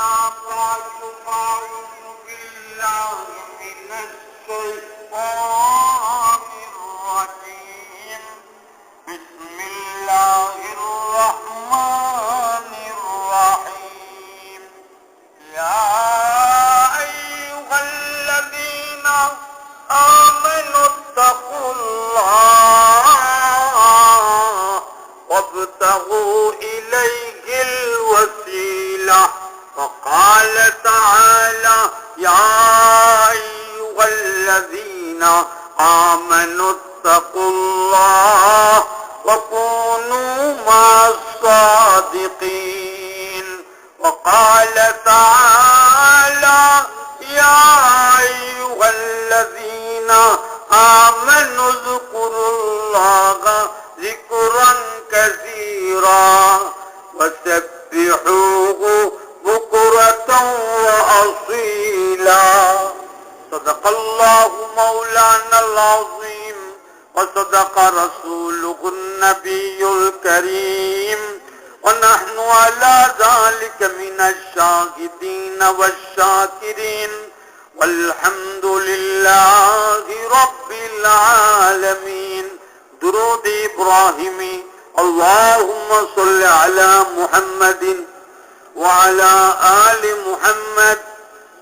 a voz. صدق الله مولانا العظيم وصدق رسوله النبي الكريم. ونحن على ذلك من الشاهدين والشاكرين. والحمد لله رب العالمين. درود إبراهيم. اللهم صل على محمد وعلى آل محمد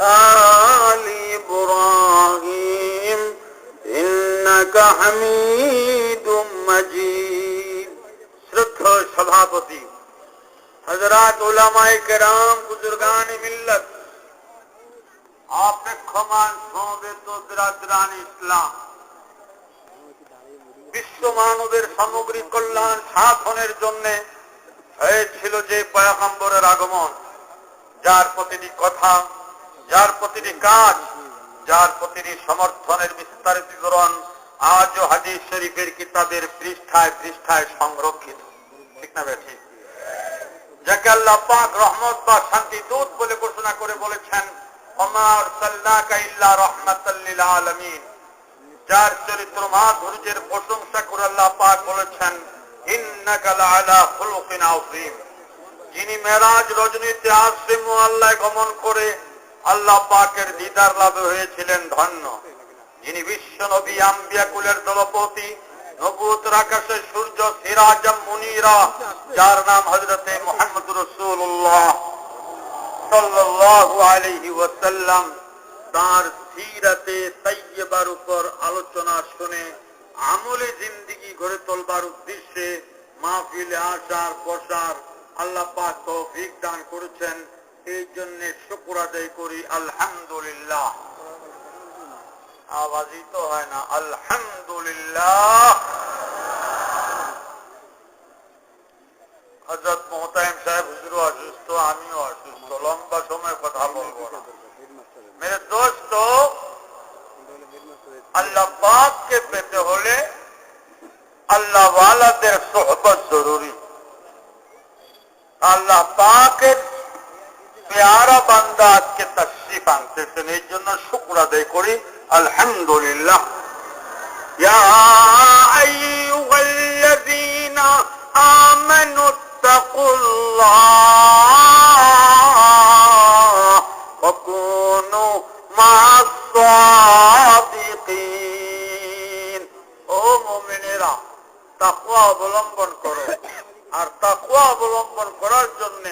آل إبراهيم إنك حميد مجيد শ্রদ্ধ সভাপতি হজরত উলামায়ে কেরাম বুজুর্গান মিল্লত অপেক্ষমান সমবেত বিরাদরান ইসলাম বিশ্ব মানবের সামগ্রিক কল্যাণ সাধনের জন্য হয়েছিল যে পয়াকাম্বরের আগমন যার প্রতিটি কথা যার প্রতিটি কাজ, যার প্রতিটি সমর্থনের বিস্তারিত বিবরণ আজও হাদিস শরীফের কিতাবের পৃষ্ঠায় পৃষ্ঠায় সংরক্ষিত। ঠিক না ঠিক যাকে আল্লাহ পাক রহমত বা শান্তি দূত বলে ঘোষণা করে বলেছেন অমার সাল্লাকা ইল্লা আলামিন। যার চরিত্র মাধুর্যের প্রশংসা করে আল্লাহ পাক বলেছেন যিনি মেরাজ রজনীতে আসিম আল্লাহ গমন করে আল্লাহ পাকের দিদার লাভে হয়েছিলেন ধন্য। যিনি বিশ্ব নবী আম্বিয়া কুলের দলপতি সূর্য মুনিরা, যার নাম হজরতে মোহাম্মদ রসুল্লাহ তার সিরাতে উপর আলোচনা শুনে, আমলে জিন্দিগি গড়ে তোলবার উদ্দেশ্যে মাহফিলে আসার বসার আল্লাহ পাক তৌফিক দান করেছেন। এই জন্য শুকর আদায় করি, আলহামদুলিল্লাহ। আওয়াজই তো হয় না, আলহামদুলিল্লাহ। হজরত মোহতাইম সাহেব হুজুর অসুস্থ, আমিও অসুস্থ, লম্বা সময় কথা বলব মেরে দোস্ত, আল্লাহ পাককে পেতে হলে আল্লাহ সোহবত জরুরি। আল্লাহ পাকের পেয়ারা বান্দা আজকে তশরিফ আনতেছেন এই জন্য শুক্র আদায় করি আলহামদুলিল্লাহ يا أيها الذين آمنوا اتقوا الله وكونوا مع الصادقين ও মুমিনেরা তাকওয়া অবলম্বন করো আর তাকওয়া অবলম্বন করার জন্য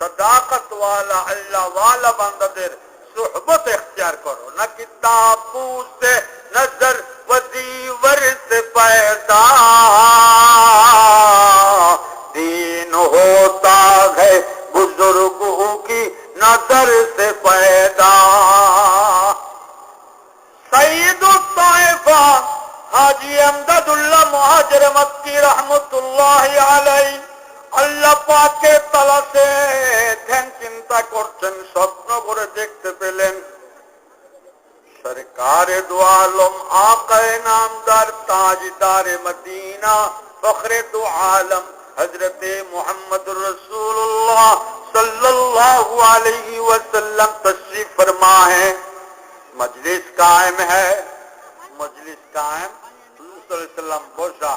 صداقت والا اللہ والا بندہ دیر صحبت اختیار کرو، نہ کتاب سے نظر وزیور سے پیدا۔ دین ہوتا ہے بزرگوں کی نظر سے پیدا۔ سعید الطائفہ حاجی امداد اللہ مہاجر مکی رحمت اللہ علیہ۔ আল্লাহ পাকের তালাশে سرکار دو عالم آقا مدینہ فخر دو عالم حضرت محمد رسول اللہ صلی اللہ علیہ وسلم تشریف فرما ہے مجلس قائم ہے مجلس قائم صلی اللہ علیہ وسلم بوشا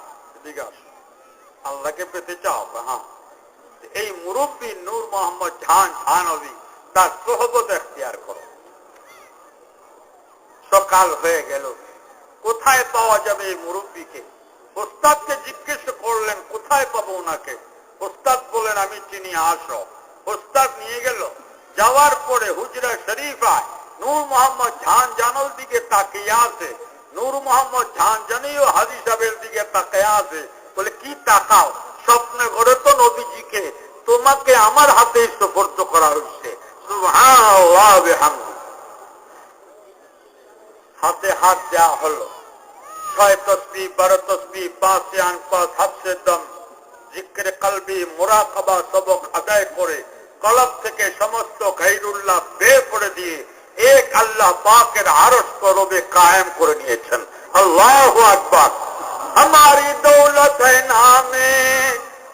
আল্লাহকে পেতে চাও হ্যাঁ। এই মুরব্বী নূর মোহাম্মদ ঝান ঝানবী, তার সোহবত এখতিয়ার করো। সকাল হয়ে গেল। কোথায় পাওয়া যাবে এই মুরব্বীকে? ওস্তাদকে জিজ্ঞেস করলেন, কোথায় পাবো ওনাকে? ওস্তাদ বলেন আমি চিনি, আসো। ওস্তাদ নিয়ে গেল। যাওয়ার পরে হুজরা শরীফায় নূর মোহাম্মদ ঝান জানল দিকে তাকিয়ে আছে। নূর মোহাম্মদ ঝান জানিও হাজি সাহেবের দিকে তাকিয়ে আছে বলে, কি তাকাও? স্বপ্নে ঘরে তো নবীজিকে তোমাকে আমার হাতে সুপর্দ করা হচ্ছে হাতে হাত দেওয়া হলো। ছয় তসবি, বারো তসবি, পাঁচ আন পাঁচ হাফসে দম। জিক্রে কলবি, মোরাকাবা, সবক আদায় করে কলব থেকে সমস্ত গাইরুল্লাহ বের করে দিয়ে এক আল্লাহ পাকের আরস করবে কায়েম করে নিয়েছেন আল্লাহ আকবার हमारी दौलत है नामे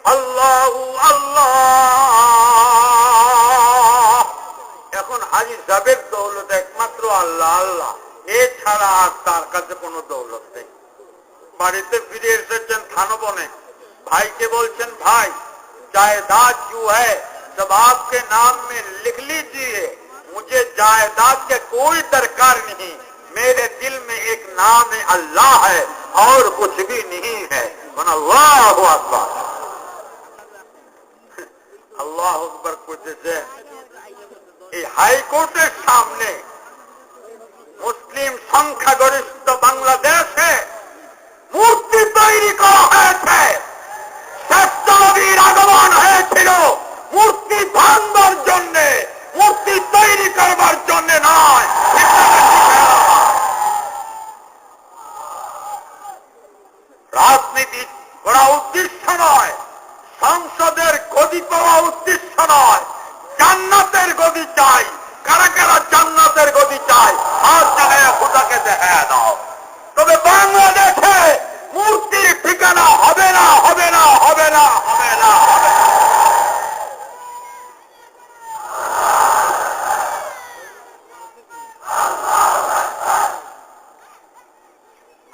আল্লাহ আল্লাহ এখন হাজি সাহেবের দৌলত একমাত্র আল্লাহ আল্লাহ এছাড়া আর তার কাছে কোনো দৌলত নেই বাড়িতে ফিরে এসেছেন থানবনে ভাইকে বলছেন ভাই जायदाद जो है सब आपके नाम में लिख लीजिए मुझे जायदाद के कोई दरकार नहीं मेरे दिल में एक नाम है अल्लाह है और कुछ भी नहीं है अल्लाह अकबर আল্লাহ আকবর করতেছে এই হাইকোর্টের সামনে মুসলিম সংখ্যাগরিষ্ঠ বাংলাদেশে মূর্তি তৈরি করা হয়েছে শ্রেষ্ঠ নবীর আগমন হয়েছিল মূর্তি ভাঙবার জন্য মূর্তি তৈরি করবার জন্য নয় রাজনীতি করা উদ্দেশ্য নয়, সংসদের গদি পাওয়া উদ্দেশ্য নয়, জান্নাতের গদি চাই, কারা কারা জান্নাতের গদি চাই আর জায়গায় খোদাকে দেখা দাও। তবে বাংলাদেশে মূর্তির ঠিকানা হবে না হবে না হবে না হবে না হবে না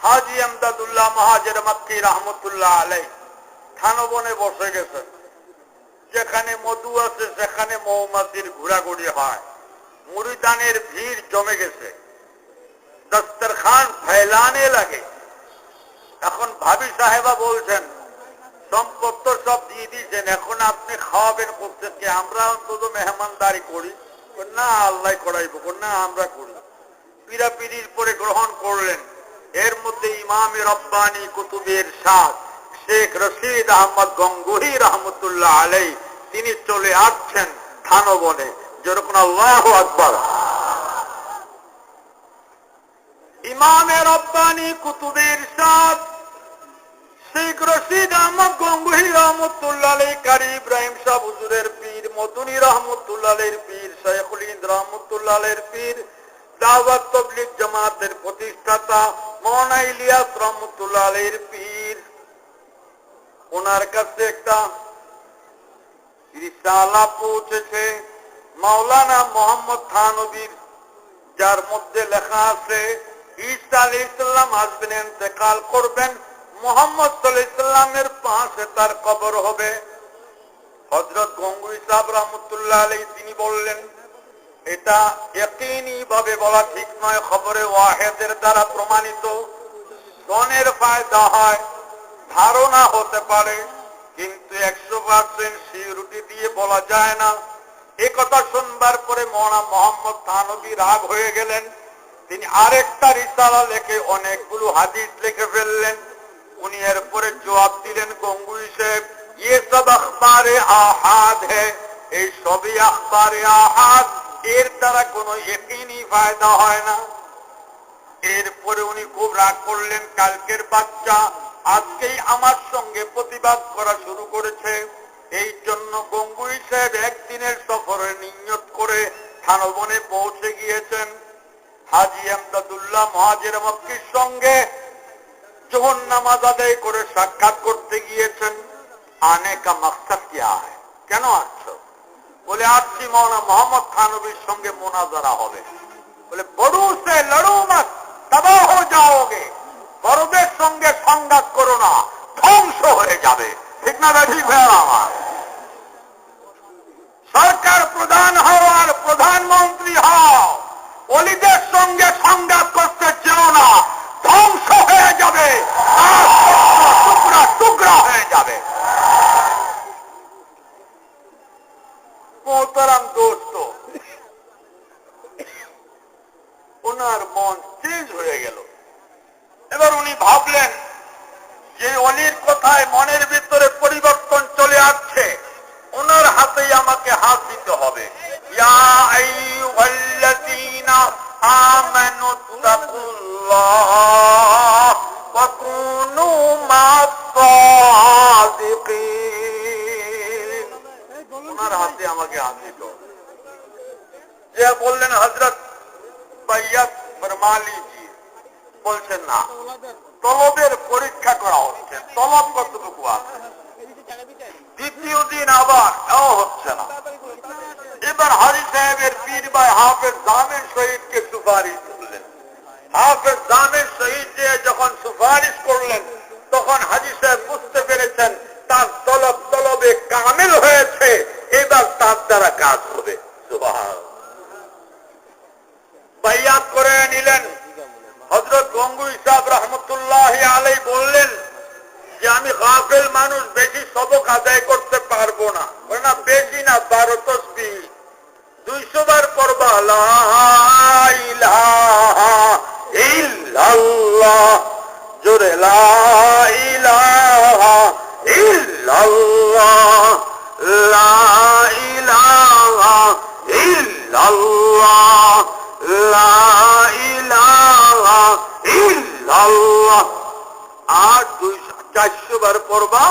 হাজি আমদাদুল্লাহ মহাজের মাক্কি রহমতুল্লাহ আলাই থানবনে বসে গেছেন যেখানে মধু আছে, সেখানে মৌমাছির ঘোরাঘুরি হয়। মুরিদানের ভিড় জমে গেছে। দস্তরখান ফেলানে লাগে। এখন ভাবি সাহেবা বলছেন, সম্পদ তো সব দিয়ে দিয়েছেন, এখন আপনি খাওয়াবেন করছেন কি আমরা অন্তত মেহমানদারি করি। না আল্লাহ করাইব না আমরা করি। পিরাপিরির পরে গ্রহণ করলেন। এর মধ্যে ইমামে রব্বানি কুতুবের সাথ শেখ রশিদ আহমদ গঙ্গুহি রহমতুল্লাহ আলাই তিনি চলে আসছেন থানবনে। যেরকম আল্লাহ আকবর। ইমামে রব্বানি কুতুবের সাথ শেখ রশিদ আহমদ গঙ্গুহি রহমতুল্লাহ আলাই কারি ইব্রাহিম শাহ হুজুরের পীর, মদুনী রহমতুল্লাহ আলাইহির পীর শেখুল হিন্দ রহমতুল্লাহ আলাইহির পীর, দাওয়াত তবলিগ জামাতের প্রতিষ্ঠাতা মৌলানা ইলিয়াস রহমতুল্লাহ পীর। ওনার কাছে একটা রিসালা পৌঁছেছে। মাওলানা মোহাম্মদ থানবীর, যার মধ্যে লেখা আছে, ঈসা আলী ইসলাম আসবেন, ইন্তেকাল করবেন। মোহাম্মদ সাল্লাহ ইসলামের পাশে তার কবর হবে। হজরত গঙ্গুই সাহেব রহমতুল্লাহ আলী তিনি বললেন এটা একই ভাবে বলা ঠিক নয়, খবরে ওয়াহেদের দ্বারা প্রমাণিত। ধনের ফায়দা হয়, ধারণা হতে পারে, কিন্তু একশো পার্সেন্ট সিউরিটি দিয়ে বলা যায় না। এ কথা শুনবার পরে মোনা মোহাম্মদ থানবী রাগ হয়ে গেলেন। তিনি আরেকটা রিসালা লেখে, অনেকগুলো হাদিস লিখে ফেললেন। উনি এরপরে জবাব দিলেন, গঙ্গুই সাহেব ইয়ে সব আখবারে আহাদ হে এই সবই আখবারে আহাদ। এর দ্বারা কোনো একই ফায়দা হয় না। এরপরে উনি খুব রাগ করলেন, কালকের বাচ্চা আজকেই আমার সঙ্গে প্রতিবাদ করা শুরু করেছে। এই জন্য গঙ্গুই সাহেব একদিনের সফরে নিয়ত করে থানবনে পৌঁছে গিয়েছেন। হাজি আমদাদুল্লাহ মহাজের মক্কির সঙ্গে জোহর নামাজ আদায় করে সাক্ষাৎ করতে গিয়েছেন। আনে কা মকসদ হয় কেন আসছো? বলে আসছি মৌনা মোহাম্মদ খানবীর সঙ্গে মোনাজারা হবে। বলে, বড়ু সে লড়ু মত তবাহ যাওগে। বড়দের সঙ্গে সংঘাত করো না, ধ্বংস হয়ে যাবে। ঠিক না ঠিক ভাই আমার? সরকার প্রধান হও আর প্রধানমন্ত্রী হও। অলিদের সঙ্গে সংঘাত করতে চেও না, ধ্বংস হয়ে যাবে। আর টুকরা টুকরা হয়ে যাবে মোহতারাম দোস্ত। ওনার মন চেঞ্জ হয়ে গেল। এবার উনি ভাবলেন যে অলির কথায় মনের ভিতরে পরিবর্তন চলে আসছে। ওনার হাতেই আমাকে হাত দিতে হবে। আইয়ুহাল্লাযীনা আমানু তাকুল্লাহ ওয়া কুনু মাস-সাদিকিন হাতে আমাকে দিত যে বললেন হজরত বাইয়াত বলছেন, না, তলবের পরীক্ষা করা হচ্ছে, তলব কতটুকু আছে? দ্বিতীয় দিন আবার এও হচ্ছে না। এবার হাজি সাহেবের পীর ভাই হাফেজ জামের শহীদকে সুপারিশ করলেন। হাফেজ জামের শহীদ যে যখন সুপারিশ করলেন, তখন হাজি সাহেব বুঝতে পেরেছেন, তার তলব তলবে কামিল হয়েছে। এবার তার দ্বারা কাজ হবে। বাইয়াত করে নিলেন। হজরত গঙ্গু ইসাব রহমতুল্লাহ আলাই বললেন, যে আমি গাফেল মানুষ, বেশি সবক আদায় করতে পারব না। না বেশি না, বারো তসবি। দুইশো বার ইল্লাল্লাহ। জোরে, লা ইলাহা ইল্লাল্লাহ লা ইলাহা ইল্লাল্লাহ, লা ইলাহা ইল্লাল্লাহ। আর দুই চারশো বার পড়বা,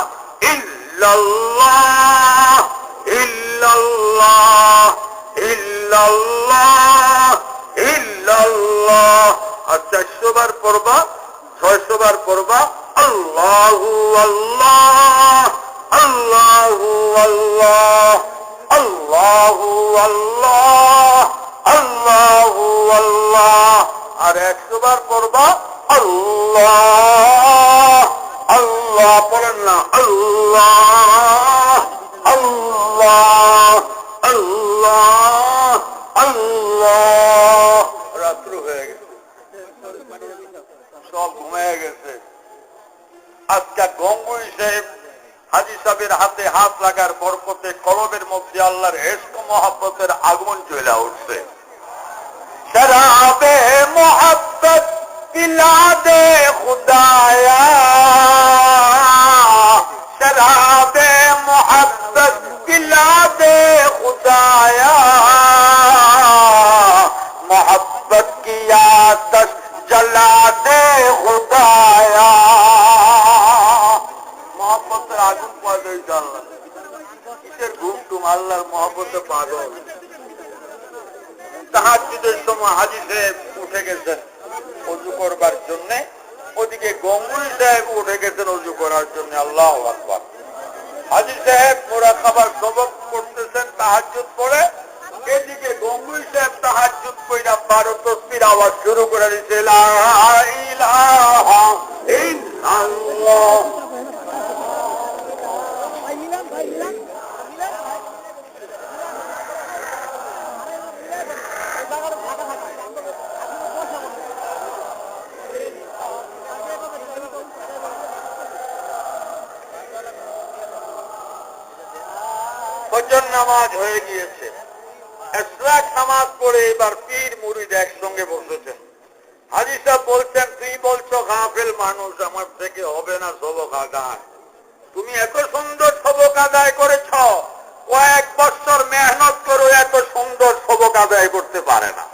ইল্লাল্লাহ ইল্লাল্লাহ ইল্লাল্লাহ ইল্লাল্লাহ। আর চারশো বার পড়বা ছয়শো বার পড়বা, আল্লাহু আল্লাহ। আল্লাহু আল্লাহ আল্লাহু আল্লাহ আল্লাহু আল্লাহ আর একশো বার পড়বা, আল্লাহ আল্লাহ বলেন না, আল্লাহ আল্লাহ আল্লাহ আল্লাহ। রাত্র হয়ে গেছে। সব ঘুমিয়ে গেছে। আজকে গঙ্গুই সাহেব হাজি সাহেবের হাতে হাত লাগার বরকতে কলবের মধ্যে আল্লাহর হেস্ক মহাব্বতের আগমন চলে উঠছে শরাবে মোহাব্বত পিলা দে খুদায়া। শরাবে মোহাব্বত পিলাদে খুদায়া। তাহাজুদের সময় হাজি সাহেব উঠে গেছেন অজু করবার জন্য। ওদিকে গঙ্গুলি সাহেব উঠে গেছেন অজু করার জন্য, আল্লাহ আকবর। হাজি সাহেব মোরা খাবার সবক করতেছেন তাহাজুদ পড়ে এদিকে গঙ্গুই সাহেব তাহাজুদ কইরা বারো তসবির আওয়াজ শুরু করে দিচ্ছে নামাজ পড়ে এবার পীর মুরিদ একসঙ্গে বসেছেন হাজি সাহেব বলছেন তুই বলছো গাফেল মানুষ? আমার থেকে হবে না সবক আদায়। তুমি এত সুন্দর সবক আদায় করেছ। কয়েক বছর মেহনত করো এত সুন্দর সবক আদায় করতে পারে না।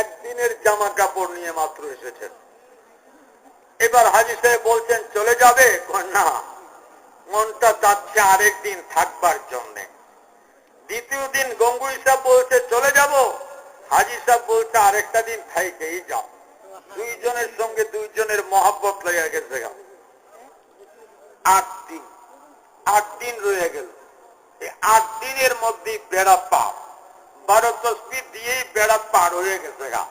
একদিনের জামা কাপড় নিয়ে মাত্র এসেছেন এবার হাজি সাহেব বলছেন, চলে যাবে? না মনটা যাচ্ছে আরেক দিন থাকবার জন্যে। দ্বিতীয় দিন গঙ্গুই সাহেব বলছে, চলে যাব। হাজি সাহেব বলছে, আরেকটা দিন থাইকেই যাও। দুইজনের সঙ্গে দুইজনের মহাব্বত লেগে গেছে গা। আট দিন আট দিন রয়ে গেল। এই আট দিনের মধ্যে বেড়া পার। বারো তসবি দিয়েই বেড়া পার হয়ে গেছে গা।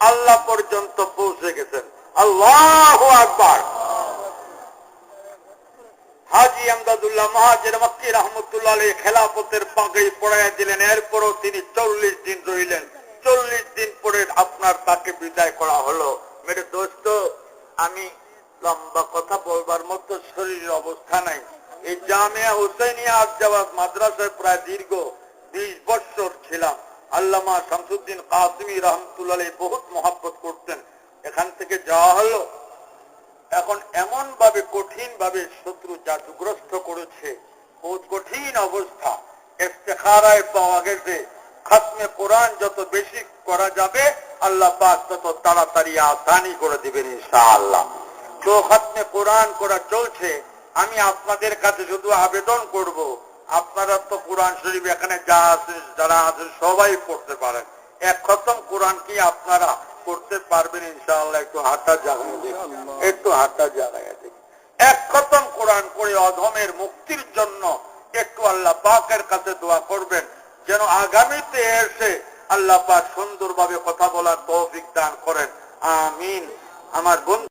আল্লাহ পর্যন্ত পৌঁছে গেছেন। আল্লাহ আকবার। হাজি আমদাদুল্লাহ মহাজের মক্কি রহমতুল্লাহ খেলাফতের পাগড়ি পড়াইয়া দিলেন। এরপরও তিনি চল্লিশ দিন রইলেন। চল্লিশ দিন পরে আপনার তাকে বিদায় করা হলো। মেরে দোস্ত, আমি লম্বা কথা বলবার মতো শরীরের অবস্থা নাই। এই জামিয়া হুসেনিয়া আফজাবাদ মাদ্রাসায় প্রায় দীর্ঘ বিশ বছর ছিলাম। আল্লামা শামসুদ্দিন কাসমি রহমতুল্লাহ বহুত মহাব্বত করতেন। এখান থেকে যাওয়া হলো। এখন এমন ভাবে কঠিন ভাবে শত্রু জাদুগ্রস্ত করেছে, বহুত কঠিন অবস্থা। ইস্তেখারায় পাওয়া গেছে। খাতমে কোরআন যত বেশি করা যাবে, আল্লাহ পাক তত তাড়াতাড়ি আসানি করে দিবেন ইনশাআল্লাহ। তো খাতমে কোরআন করা চলছে। আমি আপনাদের কাছে শুধু আবেদন করব, আপনারা তো কোরআন শরীফ এখানে যা আছে, যারা আছেন সবাই পড়তে পারেন। এক খতম কোরআন কি আপনারা করতে পারবেন ইনশাআল্লাহ একটু হাঁটা জাগায় একটু হাঁটা জাগায় দেখি। এক খতম কোরআন করে অধমের মুক্তির জন্য একটু আল্লাহ পাকের কাছে দোয়া করবেন যেন আগামীতে এসে আল্লাহ পাক সুন্দরভাবে কথা বলার তৌফিক দান করেন। আমিন। আমার বন্ধু